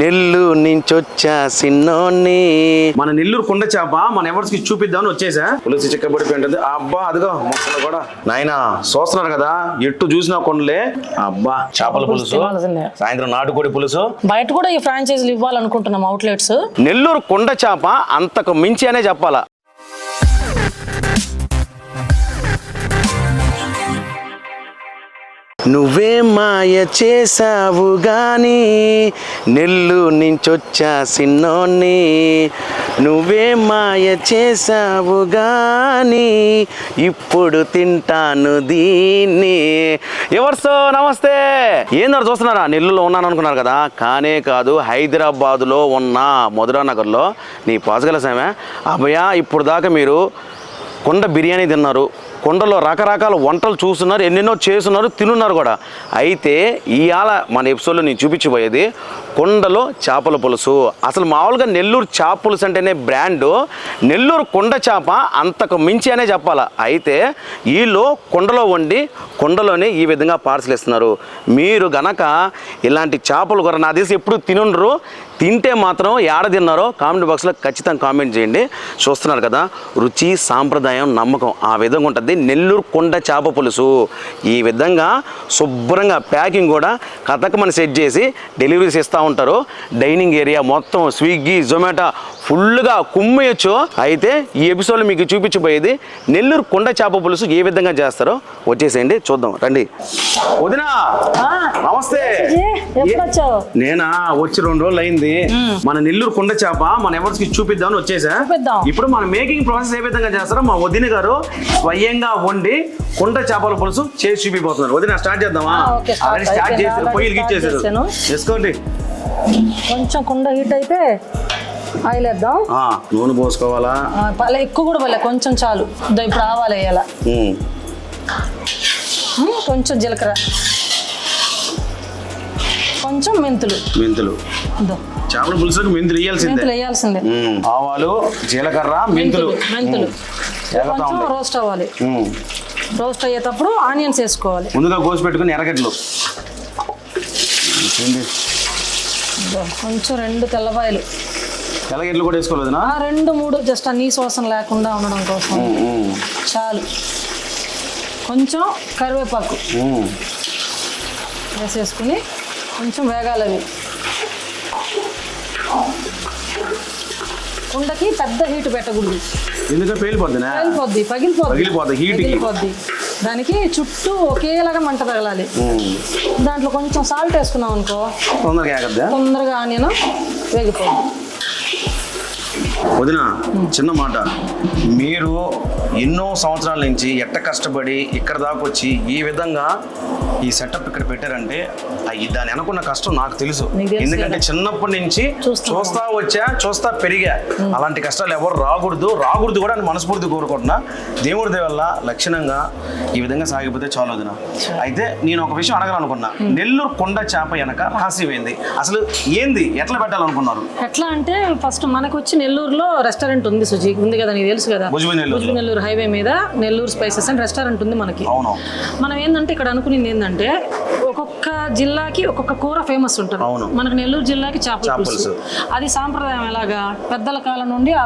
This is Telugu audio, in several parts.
నెల్లు నుంచొచ్చా సిన్నోన్ని? మన నెల్లూరు కొండ చేప మన ఎవరికి చూపిద్దామని వచ్చేసా? పులుసు చిక్కబడిపోయి ఉంటుంది. అబ్బా అదిగో మొక్కలు కూడా. నాయన చూస్తున్నారు కదా ఎట్టు చూసినా కొండలే. అబ్బా చేపల పులుసు. సాయంత్రం నాటుకోడి పులుసు. బయట కూడా ఈ ఫ్రాంచైజీలు ఇవ్వాలనుకుంటున్నాం అవుట్లెట్స్ నెల్లూరు కొండ చేప అంతకు మించి అనే చెప్పాలా? నువ్వే మాయ చేసావు గాని నెల్లు నుంచొచ్చా సిన్నోన్ని? నువ్వే మాయ చేసావు గాని ఇప్పుడు తింటాను దీన్ని. ఎవర్సో నమస్తే. ఏందో చూస్తున్నారా? నెల్లూరులో ఉన్నాను అనుకున్నారు కదా? కానే కాదు హైదరాబాదులో ఉన్న మధురా నగర్లో నీ పాజగల సామె అభయ ఇప్పుడు దాకా మీరు కొండ బిర్యానీ తిన్నారు. కొండలో రకరకాల వంటలు చూస్తున్నారు ఎన్నెన్నో చేస్తున్నారు తినున్నారు కూడా. అయితే ఇవాళ మన ఎపిసోడ్లో నేను చూపించబోయేది కొండలో చేపల పులుసు. అసలు మామూలుగా నెల్లూరు చేప పులుసు అంటేనే బ్రాండు. నెల్లూరు కొండ చేప అంతకు మించి అనే చెప్పాలి. అయితే వీళ్ళు కొండలో వండి కొండలోనే ఈ విధంగా పార్సల్ ఇస్తున్నారు. మీరు గనక ఇలాంటి చేపలు కూడా నా తీసి ఎప్పుడు తినుండ్రు తింటే మాత్రం ఏడ తిన్నారో కామెంట్ బాక్స్లో ఖచ్చితంగా కామెంట్ చేయండి. చూస్తున్నారు కదా రుచి సాంప్రదాయం నమ్మకం ఆ విధంగా ఉంటుంది. నెల్లూరు కొండ చేప పులుసు. ఈ విధంగా శుభ్రంగా ప్యాకింగ్ కూడా కథకమని సెట్ చేసి డెలివరీస్ ఇస్తూ ఉంటారు. డైనింగ్ ఏరియా మొత్తం స్విగ్గీ జొమాటో ఫుల్గా కుమ్మేయచ్చు. అయితే ఈ ఎపిసోడ్లో మీకు చూపించబోయేది నెల్లూరు కొండ చేప పులుసు ఏ విధంగా చేస్తారో వచ్చేసేయండి చూద్దాం. రండి. వదినా నమస్తే. నేనా? వచ్చి రెండు రోజులు అయింది. మన నెల్లూరు కొండ చేప మన ఎవరికి చూపిద్దామని వచ్చేసా. ఇప్పుడు మన మేకింగ్ ప్రాసెస్ ఏ విధంగా చేస్తారో మా వదిన గారు స్వయంగా వండి కొండ చేపల పులుసు చేసి చూపిపోతున్నారు. వదిన స్టార్ట్ చేద్దామా? స్టార్ట్ already పొయ్యిలు చేశాను. చేసుకోండి కొంచెం కుండ హీట్ అయితే ఆయిల్ వేద్దాం నూనె పోసుకోవాలా? పలే ఎక్కువ కూడా పలే కొంచెం చాలు. ఇప్పుడు ఆవాలు వేయాల? కొంచెం జీలకర్ర. కొంచెం మెంతులు. మెంతులు. చేపల పులుసుకు మెంతులు వేయాల్సిందే. మెంతులు వేయాల్సిందే. ఆవాలు జీలకర్ర మెంతులు. మెంతులు కొంచెం. రోస్ట్ అవ్వాలి. రోస్ట్ అయ్యేటప్పుడు ఆనియన్స్ వేసుకోవాలి. ముందుగా కోసి పెట్టుకుని ఎర్రగడ్డలు. కొంచెం రెండు తెల్లపాయలు తెల్లగడ్డలు కూడా? ఆ రెండు మూడు జస్ట్ ఆ నీసు వాసన లేకుండా ఉండడం కోసం. చాలు. కొంచెం కరివేపాకు. వేసేసుకుని కొంచెం వేగాలి అవి కుండకి పెద్ద హీట్ పెట్టకూడదు. ఎందుకంటే పేలిపోద్దినా? పగిలిపోద్ది పగిలిపోద్ది కి. పగిలిపోద్ది. దానికి చుట్టూ ఒకేలాగా మంట తగలాలి. దాంట్లో కొంచెం సాల్ట్ వేసుకున్నాం అనుకో తొందరగా తొందరగా ఆనియన్ వేగిపోద్ది. వదిన చిన్న మాట. మీరు ఎన్నో సంవత్సరాల నుంచి ఎట్ట కష్టపడి ఇక్కడ దాకా వచ్చి ఈ విధంగా ఈ సెటప్ ఇక్కడ పెట్టారంటే దాని అనుకున్న కష్టం నాకు తెలుసు. ఎందుకంటే. చిన్నప్పటి నుంచి. చూస్తా వచ్చా చూస్తా పెరిగా. అలాంటి కష్టాలు ఎవరు రాకూడదు. రాకూడదు కూడా అని మనస్ఫూర్తి కోరుకుంటున్నా. దేవుడి వల్ల లక్షణంగా ఈ విధంగా సాగిపోతే చాలు వదిన. అయితే నేను ఒక విషయం అడగాలనుకున్నా. నెల్లూరు కొండ చేప వెనక రహస్యం ఏంది అసలు ఏంది? ఎట్లా పెట్టాలనుకున్నారు? ఎట్లా అంటే ఫస్ట్ మనకు వచ్చి నెల్లూరులో రెస్టారెంట్ ఉంది సుజీ. ఉంది కదా నీకు తెలుసు కదా? నెల్లూరు హైవే మీద నెల్లూరు స్పైసెస్ అని రెస్టారెంట్ ఉంది మనకి. అవును. మనం ఏంటంటే ఇక్కడ అనుకునేది ఏంటంటే ఒక్కొక్క జిల్లాకి ఒక్కొక్క కూర ఫేమస్ ఉంటుంది. మనకు నెల్లూరు జిల్లాకి చేపల పులుసు. అది సాంప్రదాయం ఎలాగా? పెద్దల కాలం నుండి ఆ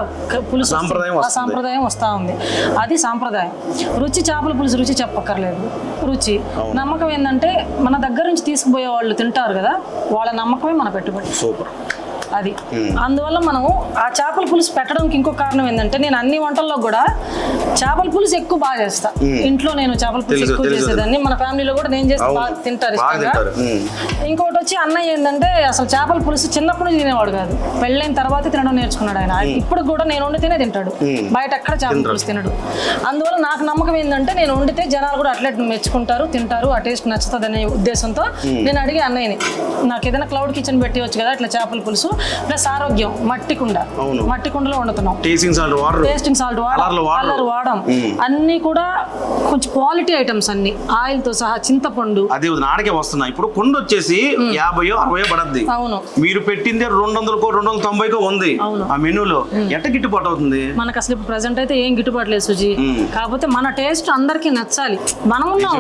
పులుసు. సాంప్రదాయం ఆ. సాంప్రదాయం వస్తూ ఉంది. అది సాంప్రదాయం. రుచి చేపల పులుసు రుచి చెప్పక్కర్లేదు. రుచి. నమ్మకం ఏంటంటే మన దగ్గర నుంచి తీసుకుపోయే వాళ్ళు తింటారు కదా వాళ్ళ నమ్మకమే మన పెట్టుబడి. సూపర్. అది. అందువల్ల మనం ఆ చేపల పులుసు పెట్టడానికి ఇంకో కారణం ఏంటంటే నేను అన్ని వంటల్లో కూడా చేపల పులుసు ఎక్కువ బాగా చేస్తా. ఇంట్లో నేను చేపల పులుసు ఎక్కువ. చేసేదాన్ని. మన ఫ్యామిలీలో కూడా నేను చేస్తే. బాగా తింటారు. ఇంకోటి వచ్చి అన్నయ్య ఏంటంటే అసలు చేపల పులుసు చిన్నప్పటి నుంచి తినేవాడు కాదు. పెళ్ళైన తర్వాత తినడం నేర్చుకున్నాడు ఆయన. ఇప్పుడు కూడా నేను వండితేనే తింటాడు. బయట ఎక్కడ చేపల పులుసు తినడు. అందువల్ల నాకు నమ్మకం ఏంటంటే నేను వండితే జనాలు కూడా అట్లే మెచ్చుకుంటారు తింటారు ఆ టేస్ట్ నచ్చుతుంది అనే ఉద్దేశంతో నేను అడిగి అన్నయ్యని నాకు ఏదైనా క్లౌడ్ కిచెన్ పెట్టవచ్చు కదా ఇట్లా చేపల పులుసు. ప్లస్ ఆరోగ్యం మట్టి కుండ. అవును. మట్టి కుండలో వండుతున్నాం. Tasting salt water tasting salt కలర్లు వాడం వాడరు. కలర్ వాడం. అన్నీ కూడా కొంచెం క్వాలిటీ ఐటమ్స్ అన్ని. ఆయిల్తో సహా చింతపండు. అదే నాడకే వస్తున్నా. ఇప్పుడు కొండ వచ్చేసి యాభయో అరవయో పడద్ది. అవును. మీరు పెట్టింది రెండు వందలకో రెండు వందల తొంభైకో ఉంది. అవును. ఆ మెనూలో ఎట్ట గిట్టుబాటు అవుతుంది? మనకు అసలు ఇప్పుడు ప్రజెంట్ అయితే ఏం గిట్టుబాటు లేదు సుజీ. కాకపోతే మన టేస్ట్ అందరికి నచ్చాలి. మనం ఉన్నాం.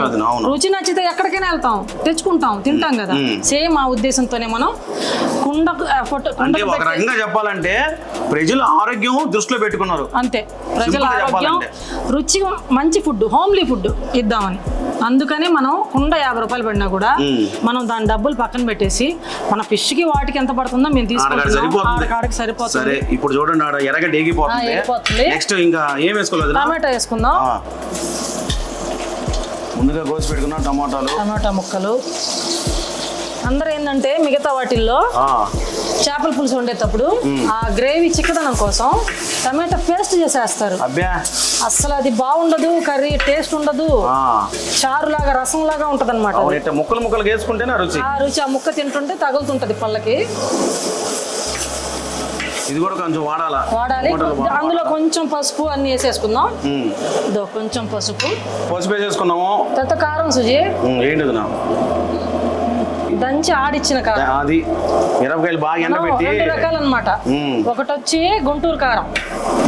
రుచి నచ్చితే ఎక్కడికైనా వెళ్తాం. తెచ్చుకుంటాం తింటాం కదా. సేమ్ ఆ ఉద్దేశంతోనే మనం కుండ అంటే ఒక రకంగా చెప్పాలంటే ప్రజల ఆరోగ్యం దృష్టిలో పెట్టుకున్నారు. అంతే. ప్రజల ఆరోగ్యం రుచి మంచి ఫుడ్ హోమ్లీ ఫుడ్ ఇద్దామని. అందుకని మనం కుండ యాభై రూపాయలు పడినా కూడా. మనం దాని డబ్బులు పక్కన పెట్టేసి మన ఫిష్కి వాటికి ఎంత పడుతుందో మేము తీసుకుంటాం సరిపోతుంది. సరే ఇప్పుడు చూడండి ఆడ ఆ, ఎగిపోతుంది. నెక్స్ట్ ఇంకా ఏం వేసుకోలేదు? టమాటా వేసుకుందాం. ముందుగా కోసి పెట్టుకున్న టమాటాలు. టమాటా ముక్కలు. అందరూ ఏంటంటే మిగతా వాటిల్లో చేపల పులుసు వండేటప్పుడు ఆ గ్రేవీ చిక్కదనం కోసం టమాటా పేస్ట్ చేసేస్తారు. అస్సలు అది బాగుండదు కర్రీ టేస్ట్ ఉండదు. ఆ. చారులాగా రసంలాగా ఉంటది అనమాట ముక్కలు ముక్కలు వేసుకుంటేనే రుచి. ఆ రుచి ఆ ముక్క తింటుంటే తగులుతుంటది పళ్ళకి. ఇది కూడా కొంచెం వాడాలా? అందులో కొంచెం పసుపు అన్ని వేసేసుకుందాం. ఇదో కొంచెం పసుపు. పసుపు వేసేసుకున్నాము తర్వాత కారం సుజి? దంచి ఆడిచ్చిన కారం. అది మిరపకాయలు బాగా ఎండబెట్టి రెండు రకాలు అనమాట ఉమ్. ఒకటి వచ్చి గుంటూరు కారం.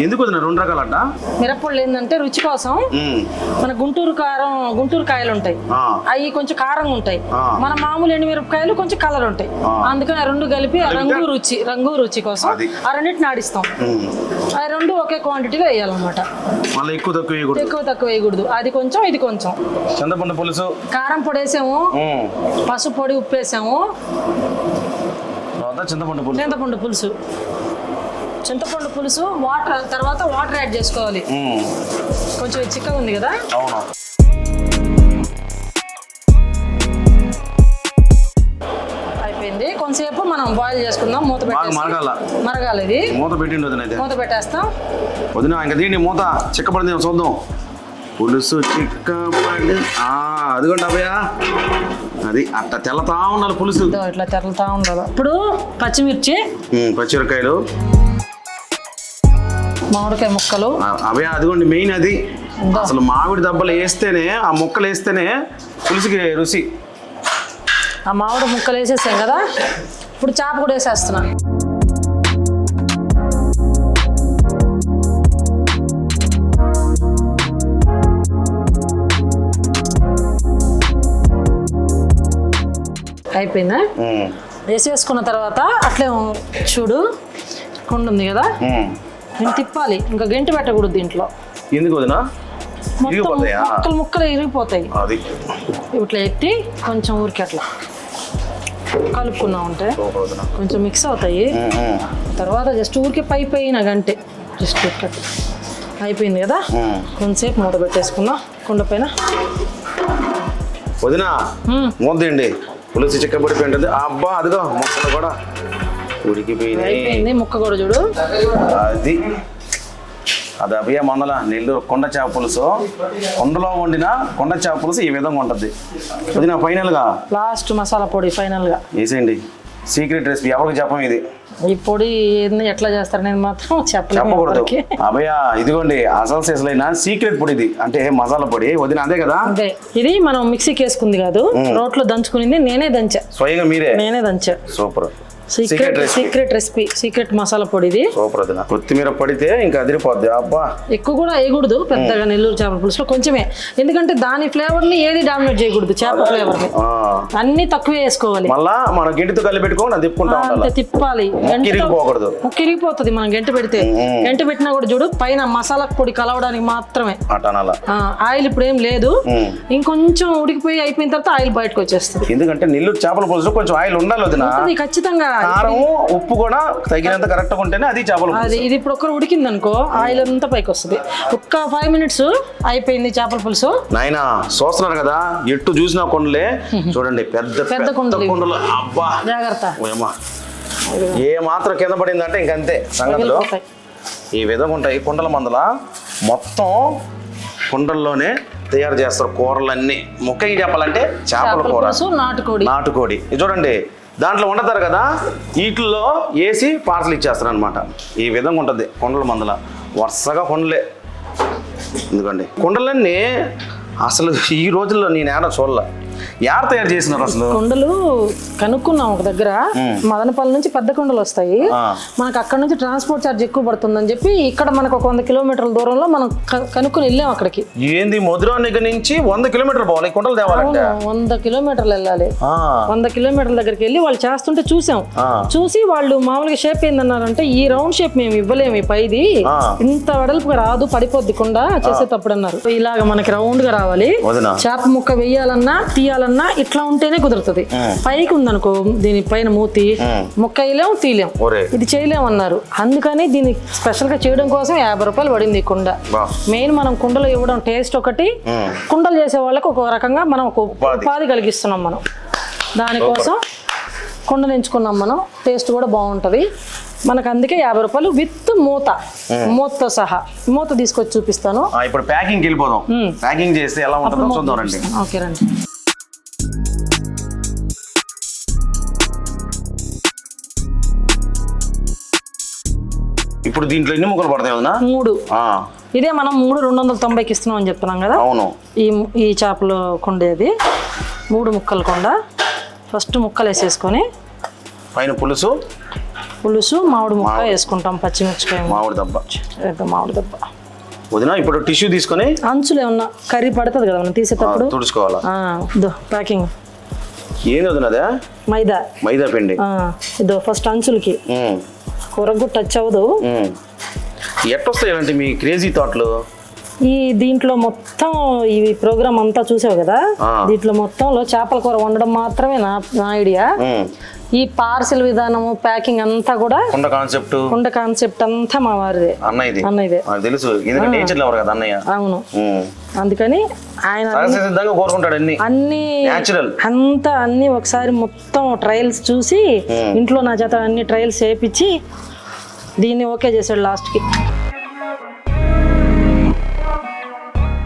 ఎందుకు వదిన? రెండు రకాలంట. మిరప్పొళ్ళు ఏంటంటే రుచి కోసం. మన గుంటూరు కారం గుంటూరు కాయలు ఉంటాయి. అవి కొంచెం కారంగా ఉంటాయి. మన మామూలు ఎండుమిరపకాయలు కొంచెం కలర్ ఉంటాయి. అందుకని ఆ రెండు కలిపి రంగు రుచి రంగు రుచి కోసం. ఆ రెండింటిని ఆడిస్తాం. ఆ రెండు ఒకే క్వాంటిటీలో వేయాలన్నమాట. మళ్ళీ ఎక్కువ తక్కువ వేయకూడదు. ఎక్కువ తక్కువ వేయకూడదు. అది కొంచెం ఇది కొంచెం. చింతపండు పులుసు. కారం పొడి వేసాము. పసుపు పొడి ఉప్పు వేసాము తర్వాత చింతపండు పులుసు. చింతపండు పులుసు. చింతపండు పులుసు వాటర్ తర్వాత వాటర్ యాడ్ చేసుకోవాలి. కొంచెం చిక్కగా ఉంది కదా? అవును. అయిపోయింది. కొంతసేపు మనం బాయిల్ చేసుకుందాం. మూత మరగాల. మరగాలి ఇది. మూత పెట్టిండు వదిన మూత పెట్టేస్తాం. వదిన ఇంకా దీన్ని మూత చిక్కపడింది చూద్దాం. పులుసు చిక్కపడి అదిగోండి అభయ అది అట్ట తెల్లతా ఉండాలి పులుసు. ఇట్లా తెరలుతా ఉండదు ఇప్పుడు పచ్చిమిర్చి. పచ్చిమిరకాయలు మామిడికాయ ముక్కలు. అభయ అదిగోండి మెయిన్ అది? అసలు మామిడి దెబ్బలు వేస్తేనే ఆ ముక్కలు వేస్తేనే పులుసుకి రుచి. ఆ మామిడి ముక్కలు వేసేసాం కదా ఇప్పుడు చేప కూడా వేసేస్తున్నా. అయిపోయిందా? వేసేసుకున్న తర్వాత అట్లే చూడు కుండ ఉంది కదా. నేను తిప్పాలి. ఇంకా గంటి పెట్టకూడదు దీంట్లో. ఎందుకు వదిన? మొత్తం ఇరిగిపోతాయా? ముక్కలు ముక్కలు ఇరిగిపోతాయి. అది. ఇట్లా ఎత్తి కొంచెం ఊరికి అట్లా కలుపుకున్నాం సూపర్ వదిన. కొంచెం మిక్స్ అవుతాయి. తర్వాత జస్ట్ ఊరికే పై పైన గంటే. జస్ట్ ఇక్కడ అయిపోయింది కదా. కొంతసేపు మూత పెట్టేసుకుందాం కుండ పైన వదిన. మూద్దండి పులుసు చిక్కబడిపోయింటుంది అబ్బా అదిగో ముక్కలు కూడా. ఉడికిపోయినాయి. అయిపోయింది ముక్క కూడా చూడు. అది. అది అభయ మందల నెల్లూరు కొండ చేప పులుసు. కొండలో వండిన కొండ చేప పులుసు ఈ విధంగా ఉంటుంది. వదిన ఫైనల్గా. లాస్ట్ మసాలా పొడి ఫైనల్గా. వేసేయండి సీక్రెట్ రెసిపీ ఎవరికి చెప్పం ఇది? ఈ పొడి ఎట్లా చేస్తారు నేను మాత్రం చెప్పకూడదు. అభయ ఇదిగోండి అసలు సేసలైన సీక్రెట్ పొడి ఇది. అంటే మసాలా పొడి. వదిన అదే కదా? అదే ఇది మనం మిక్సీకి వేసుకుంది కాదు. రోట్లో దంచుకునింది నేనే దంచా. స్వయంగా మీరే. నేనే దంచా. Super. Secret secret recipe secret masala పొడి ఇది. సూపర్ వదిన కొత్తిమీర పడితే ఇంకా అదిరిపోద్ది. అబ్బా. ఎక్కువ కూడా వేయకూడదు. పెద్దగా నెల్లూరు చేపల పులుసులో కొంచెమే. ఎందుకంటే దాని ఫ్లేవర్ని ఏది డామినేట్ చేయకూడదు. చేప ఫ్లేవర్ని. అన్ని తక్కువే వేసుకోవాలి. మళ్ళా మనం గింటితో కలిపి పెట్టుకోండి అది తిప్పుకుంటా ఉండాలి. తిప్పాలి. ముక్క ఇరిగిపోతుంది మనం గంట పెడితే. గంట పెట్టినా కూడా చూడు పైన మసాలా పొడి కలవడానికి మాత్రమే. అటనాల ఆయిల్ ఇప్పుడు ఏం లేదు. ఇంకొంచెం ఉడికిపోయి అయిపోయిన తర్వాత ఆయిల్ బయటకు వచ్చేస్తుంది. ఎందుకంటే నెల్లూరు చేపల పులుసు కొంచెం ఆయిల్ ఉండాలి అది ఖచ్చితంగా. కారం ఉప్పు కూడా తగినంత కరెక్ట్గా ఉంటేనే అది చేపల అది ఇది ఇప్పుడు ఒక్కరు ఉడికింది అనుకో ఆయిల్ అంతా పైకి వస్తుంది. ఒక్క ఫైవ్ మినిట్స్ అయిపోయింది చేపల పులుసు. నాయనా చూస్తున్నారు కదా ఎట్టు చూసినా కొండలే. చూడండి పెద్ద పెద్ద కుండలు అబ్బా. జాగ్రత్త. ఏ మాత్రం కింద పడిందంటే ఇంకంతే సంగతిలో. ఈ విధంగా ఉంటాయి కుండల మందల. మొత్తం కుండల్లోనే తయారు చేస్తారు కూరలన్నీ. ముఖ్యంగా చెప్పాలంటే చేపల కూర. నాటుకోడి. నాటుకోడి. చూడండి దాంట్లో వండుతారు కదా వీటిల్లో వేసి పార్సల్ ఇచ్చేస్తారు అనమాట ఈ విధంగా ఉంటుంది కొండల మందల. వరుసగా కొండలే. ఎందుకండి? కొండలన్నీ అసలు ఈ రోజుల్లో నేను ఏడా చూడలే. యార్ తయారు చేసినారు అసలు? కుండలు కనుక్కున్నాం ఒక దగ్గర. మదనపల్లి నుంచి పెద్ద కుండలు వస్తాయి. మనకు అక్కడ నుంచి ట్రాన్స్పోర్ట్ ఛార్జ్ ఎక్కువ పడుతుందని చెప్పి ఇక్కడ మనకు ఒక వంద కిలోమీటర్ల దూరంలో మనం కనుక్కుని వెళ్ళాం అక్కడికి. ఏంది మధురా దగ్గర నుంచి వంద కిలోమీటర్ పోవాలి? కుండలు తేవాలంటే? వంద కిలోమీటర్లు వెళ్ళాలి. వంద కిలోమీటర్ల దగ్గరికి వెళ్ళి వాళ్ళు చేస్తుంటే చూసాం. చూసి వాళ్ళు మామూలుగా షేప్ ఏందన్నారంటే ఈ రౌండ్ షేప్ మేము ఇవ్వలేము ఈ పైది. ఇంత వెడల్పుగా రాదు పడిపోద్ది కుండా చేసేటప్పుడు అన్నారు. ఇలాగ మనకి రౌండ్గా రావాలి చేప ముక్క వేయాలన్నా తీయాలన్నా ఇట్లా ఉంటేనే కుదురుతుంది. పైకి ఉందనుకో దీని పైన మూతి ముక్క వేయలేం తీయలేం ఇది చేయలేమన్నారు. అందుకని దీన్ని స్పెషల్గా చేయడం కోసం యాభై రూపాయలు పడింది కుండ. మెయిన్ మనం కుండలో ఇవ్వడం టేస్ట్ ఒకటి. కుండలు చేసే వాళ్ళకి ఒక రకంగా మనం ఒక ఉపాధి. కలిగిస్తున్నాం మనం. దానికోసం కుండలు ఎంచుకున్నాం మనం. టేస్ట్ కూడా బాగుంటుంది. మనకు అందుకే యాభై రూపాయలు విత్ మూత. మూతతో సహా. మూత తీసుకొచ్చి చూపిస్తాను. ఇప్పుడు ప్యాకింగ్ వెళ్ళిపోదాం. ప్యాకింగ్ చేస్తే ఎలా ఉంటుందో చూద్దాం రండి. ఓకే రండి. ఇప్పుడు దీంట్లో ఎన్ని ముక్కలు పడతాయి వదినా? మూడు. ఇదే మనం మూడు రెండు వందల తొంభైకి ఇస్తున్నాం అని చెప్తున్నాం కదా? అవును. ఈ ఈ చేపలో కొండేది. మూడు ముక్కలు కొండ. ఫస్ట్ ముక్కలు వేసేసుకొని పైన పులుసు. పులుసు మామిడి ముక్క వేసుకుంటాం పచ్చిమిరపకాయ మామిడి దబ్బ. మామిడి దెబ్బ. వదినా ఇప్పుడు టిష్యూ తీసుకొని అంచులు ఏమన్నా కర్రీ పడుతుంది కదా మనం తీసేటప్పుడు? తుడుచుకోవాలా? ప్యాకింగ్. ఏంది వదినా మైదా. మైదా పిండి. ఇదో ఫస్ట్ అంచులకి. కూరకు టచ్ అవ్వదు. ఎట్టొస్తాయి మీ క్రేజీ థాట్లు? ఈ దీంట్లో మొత్తం ఈ ప్రోగ్రామ్ అంతా చూసావు కదా. దీంట్లో మొత్తంలో చేపల కూర వండడం మాత్రమే నా నా ఐడియా. ఈ పార్సిల్ విధానము ప్యాకింగ్ అంతా కూడా కుండ కాన్సెప్ట్ కుండ కాన్సెప్ట్ అంతా మా వారిదే. అన్న ఇది అన్నయ్యదే. నాకు తెలుసు. ఎందుకంటే నేచర్ లవర్ కదా అన్నయ్య? అవును. అందుకని ఆయన సిద్ధంగా కోరుకుంటాడు అన్ని. అన్ని న్యాచురల్ అంతా అన్ని ఒకసారి మొత్తం ట్రయల్స్ చూసి ఇంట్లో నా చేత అన్ని ట్రయల్స్ చేయించి దీన్ని ఓకే చేశాడు లాస్ట్కి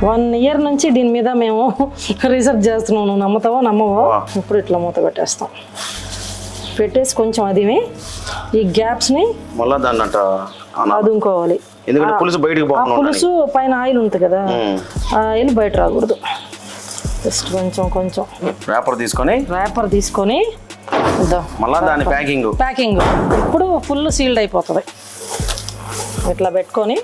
వన్ ఇయర్ నుంచి దీని మీద మేము రీసెర్చ్ చేస్తున్నాం. నువ్వు నమ్ముతావో? నమ్మవో. ఇప్పుడు ఇట్లా మూత పెట్టేస్తాం. పెట్టేసి కొంచెం అదిమి ఈ గ్యాప్స్ని మళ్ళా దాన్ని అట్ట. అదుముకోవాలి. ఎందుకంటే పులుసు బయటికి. పులుసు పైన ఆయిల్ ఉంటుంది కదా ఆయిల్ బయట రాకూడదు. జస్ట్ కొంచెం కొంచెం. పేపర్ తీసుకొని ర్యాపర్ తీసుకొని మళ్ళా దాని ప్యాకింగ్ ప్యాకింగ్ ఇప్పుడు ఫుల్ సీల్డ్ అయిపోతుంది. ఇట్లా పెట్టుకొని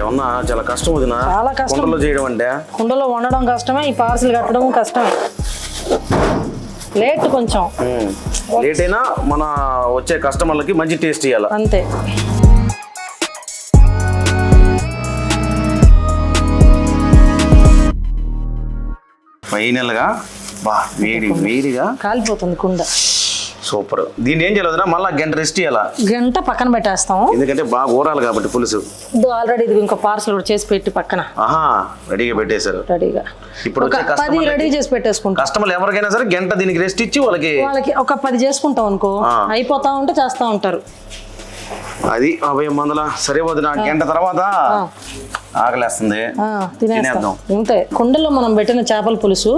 ఏమన్నా చాలా కష్టం వదినా. చాలా కష్టం. కుండలో చేయడం అంటే? కుండలో వండడం కష్టమే ఈ పార్సిల్ కట్టడం కష్టమే. లేట్ కొంచెం. లేట్ అయినా మన వచ్చే కస్టమర్లకి మంచి టేస్ట్ ఇవ్వాలి అంతే. ఫైనల్గా బా వేడి వేడిగా. కాలిపోతుంది కుండ. సూపర్. దీన్ని ఏం చేయాలి వదినా? మళ్ళా గంట రెస్ట్ ఇవ్వాలా గంట పక్కన పెట్టేస్తాం ఎందుకంటే బాగా ఊరాలి కాబట్టి పులుసు. ఇది ఆల్రెడీ ఇది ఇంకో పార్సల్ కూడా చేసి పెట్టి పక్కన. ఆహా రెడీగా పెట్టేశారు. రెడీగా ఇప్పుడు ఒక పది రెడీ చేసి పెట్టేసుకుంటాం. కస్టమర్లు ఎవరికైనా సరే గంట దీనికి రెస్ట్ ఇచ్చి వాళ్ళకి వాళ్ళకి ఒక పది చేసుకుంటాం అనుకో ఆ. అయిపోతా ఉంటే చేస్తా ఉంటారు. అది అభయం మందల. సరే వదిన గంట తర్వాత ఆకలేస్తుంది. తినేస్తాం. అంతే కుండలో మనం పెట్టిన చేపల పులుసు.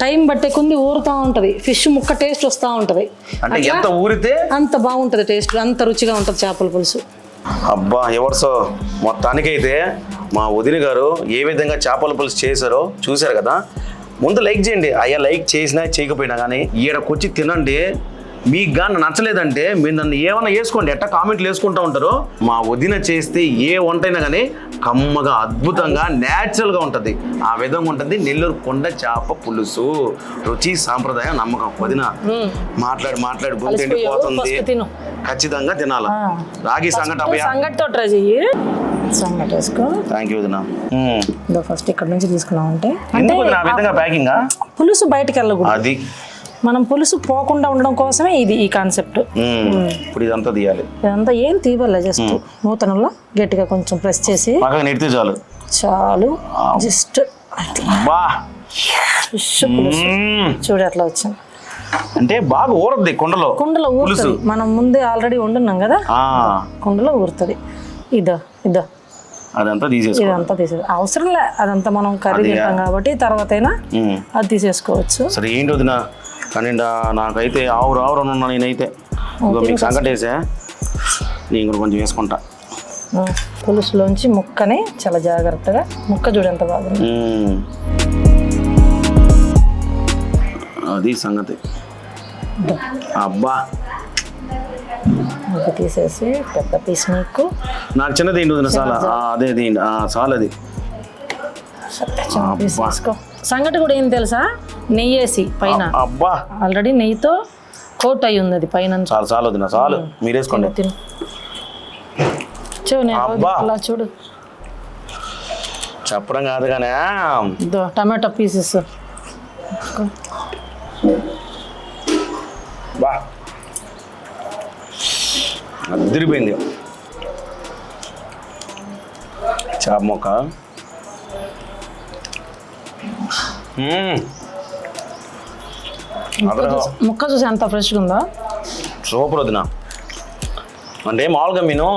టైం బట్టే కొంది ఊరుతా ఉంటది. ఫిష్ ముక్క టేస్ట్ వస్తూ ఉంటది. అంటే ఎంత ఊరితే అంత బాగుంటది టేస్ట్ అంత రుచిగా ఉంటది చేపల పులుసు. అబ్బా ఎవరిసో మొత్తానికైతే మా వదిన గారు ఏ విధంగా చేపల పులుసు చేశారో చూశారు కదా. ముందు లైక్ చేయండి. అయ్యా లైక్ చేసినా చేయకపోయినా కానీ ఈడకొచ్చి తినండి. మీకు కానీ నచ్చలేదంటే మీరు నన్ను ఏమైనా వేసుకోండి. ఎట్టా కామెంట్లు వేసుకుంటూ ఉంటారు? మా వదిన చేస్తే ఏ వంట అయినా కానీ కమ్మగా అద్భుతంగా న్యాచురల్గా ఉంటుంది. ఆ విధంగా ఉంటుంది నెల్లూరు కొండ చేప పులుసు. రుచి సాంప్రదాయం నమ్మకం. వదిన మాట్లాడి మాట్లాడి. అలసిపోయావు, పోతుంది. ఖచ్చితంగా తినాలా. రాగి సంగటి అభయ సంగటితో ట్రై చెయ్యి. సంగటి వేసుకో. థ్యాంక్ యూ వదిన. ఇదో ఫస్ట్ ఇక్కడ నుంచి తీసుకున్నాం అంటే అంటే ఎందుకు వదిన ఆ విధంగా ప్యాకింగ్ పులుసు బయటకు వెళ్ళకూడదు. అది. మనం పులుసు పోకుండా ఉండడం కోసమే ఇది ఈ కాన్సెప్ట్. ఇప్పుడు ఇదంతా తీయాలి. ఇదంతా ఏం తీయబడలే జస్ట్ నూతనంలో గట్టిగా కొంచెం ప్రెస్ చేసి. పక్కన నెడితే చాలు. చాలు. జస్ట్ బా. చూడు అట్లా వచ్చింది. అంటే బాగా ఊరద్ది కొండలో. కుండలో ఊరుతుంది. మనం ముందే ఆల్రెడీ వండున్నాం కదా? కుండలో ఊరుతుంది. ఇదో ఇదో. అదంతా తీసేసుకో ఇదంతా అవసరం లే. అదంతా మనం కర్రీ. తింటాం కాబట్టి తర్వాత అయినా. అది తీసేసుకోవచ్చు. సరే ఏంటి వదిన? కానీ నాకైతే ఆవు రావు ఉన్నా నేనైతే. ఇంకో మీకు సంగటేసా నేను కూడా కొంచెం వేసుకుంటా. పులుసులోంచి ముక్కని చాలా జాగ్రత్తగా ముక్క చూడంత బాగుంది. అది సంగతి. అబ్బా. ముక్క తీసేసి పెద్ద పీస్ మీకు. నాకు చిన్నది ఏంటి చాలా అదే అది చాలా అది. తీసుకో. సంగటి కూడా ఏం తెలుసా? నెయ్యి వేసి పైన. అబ్బా. ఆల్రెడీ నెయ్యితో కోట్ అయి ఉంది అది పైన. చాలు చాలు వదిన చాలు. మీరు వేసుకోండి తిను చూడు. అలా చూడు. చెప్పడం కాదు కానీ ఇదో టమాటో పీసెస్. బా. అదిరిపోయింది. చేప మొక్క మ్మ్. అదరా. ముక్క చూసి ఎంత ఫ్రెష్గా ఉందో? సూపర్ వదిన. అంటే మామూలుగా నేను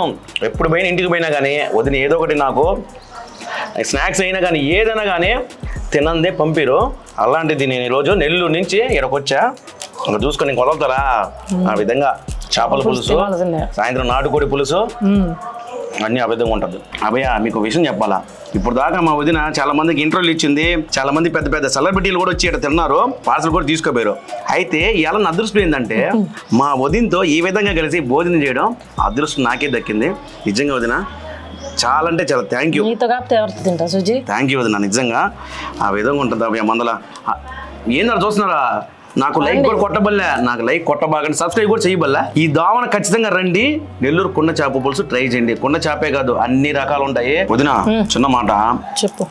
ఎప్పుడు పోయినా ఇంటికి పోయినా కానీ వదిన ఏదో ఒకటి నాకు స్నాక్స్ అయినా కానీ ఏదైనా కానీ తినందే పంపిరు. అలాంటిది నేను ఈరోజు నెల్లూరు నుంచి ఇక్కడికొచ్చా ఇంకా చూసుకొని కొలవుతారా? ఆ విధంగా చేపల పులుసు. సాయంత్రం నాటుకోడి పులుసు. అన్ని ఆ విధంగా ఉంటుంది. అభయ మీకు విషయం చెప్పాలా? ఇప్పుడు దాకా మా వదిన చాలా మందికి ఇంటర్వ్యూలు ఇచ్చింది చాలా మంది పెద్ద పెద్ద సెలబ్రిటీలు కూడా వచ్చి ఇక్కడ తిన్నారు పార్సల్ కూడా తీసుకోపోయారు అయితే ఇలా నా అదృష్టం ఏంటంటే మా వదినతో ఈ విధంగా కలిసి భోజనం చేయడం అదృష్టం నాకే దక్కింది. నిజంగా వదిన చాలా అంటే చాలా థ్యాంక్ యూ నీతో కాకపోతే ఎవరితో తింటా సుజీ? థ్యాంక్ యూ వదిన నిజంగా. ఆ విధంగా ఉంటుంది అభయ మందల. ఏందన్నా చూస్తున్నారా? నాకు లైక్ కూడా కొట్టబల్లే నాకు లైక్ కొట్టబాగండి సబ్స్క్రైబ్ కూడా చేయబల్లా ఈ దోమన ఖచ్చితంగా రండి. నెల్లూరు కుండ చేప పులుసు ట్రై చేయండి. కుండ చేపే కాదు అన్ని రకాలు ఉంటాయి. వదిన చిన్న మాట. చెప్పు.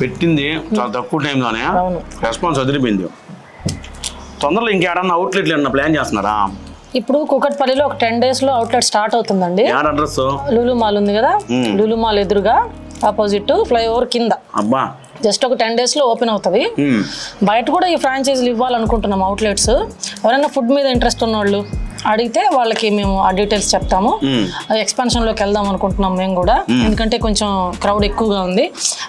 పెట్టింది చాలా తక్కువ టైంలోనే. రెస్పాన్స్ వదిలిపోయింది తొందరలో ఇంకేడన్నా అవుట్లెట్లు ఏమన్నా ప్లాన్ చేస్తున్నారా? ఇప్పుడు కుకట్పల్లిలో ఒక టెన్ డేస్లో అవుట్లెట్ స్టార్ట్ అవుతుందండి. అడ్రస్ లూలు మాల్ ఉంది కదా? లూలు మాల్ ఎదురుగా. ఆపోజిట్ ఫ్లైఓవర్ కింద. అబ్బా. జస్ట్ ఒక టెన్ డేస్లో ఓపెన్ అవుతుంది. బయట కూడా ఈ ఫ్రాంచైజీలు ఇవ్వాలనుకుంటున్నాం అవుట్లెట్స్ ఎవరైనా ఫుడ్ మీద ఇంట్రెస్ట్ ఉన్న వాళ్ళు అడిగితే వాళ్ళకి మేము ఆ డీటెయిల్స్ చెప్తాము. ఎక్స్పాన్షన్లోకి వెళ్దాం అనుకుంటున్నాం మేము కూడా. ఎందుకంటే కొంచెం క్రౌడ్ ఎక్కువగా ఉంది.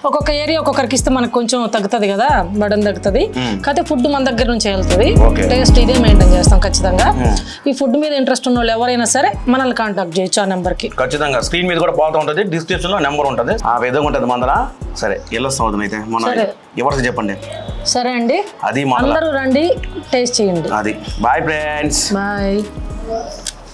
ఒక్కొక్క ఏరియా ఒక్కొక్కరికి ఇస్తే మనకు కొంచెం తగ్గుతుంది కదా బడన్ తగ్గుతుంది. కాకపోతే ఫుడ్ మన దగ్గర నుంచి వెళ్తుంది. టేస్ట్ ఇదే మెయింటైన్ చేస్తాం ఖచ్చితంగా. ఈ ఫుడ్ మీద ఇంట్రెస్ట్ ఉన్న వాళ్ళు ఎవరైనా సరే మనల్ని కాంటాక్ట్ చేయొచ్చు ఆ నెంబర్కి ఖచ్చితంగా స్క్రీన్ మీద కూడా పోతూ ఉంటుంది డిస్క్రిప్షన్లో నెంబర్ ఉంటుంది. ఆ విధంగా ఉంటుంది మందర. సరే వెళ్ళొస్తాం అయితే మన సరే. ఎవరికి చెప్పండి? సరే అండి. అది అందరూ రండి టేస్ట్ చేయండి. అది. Bye friends. బాయ్.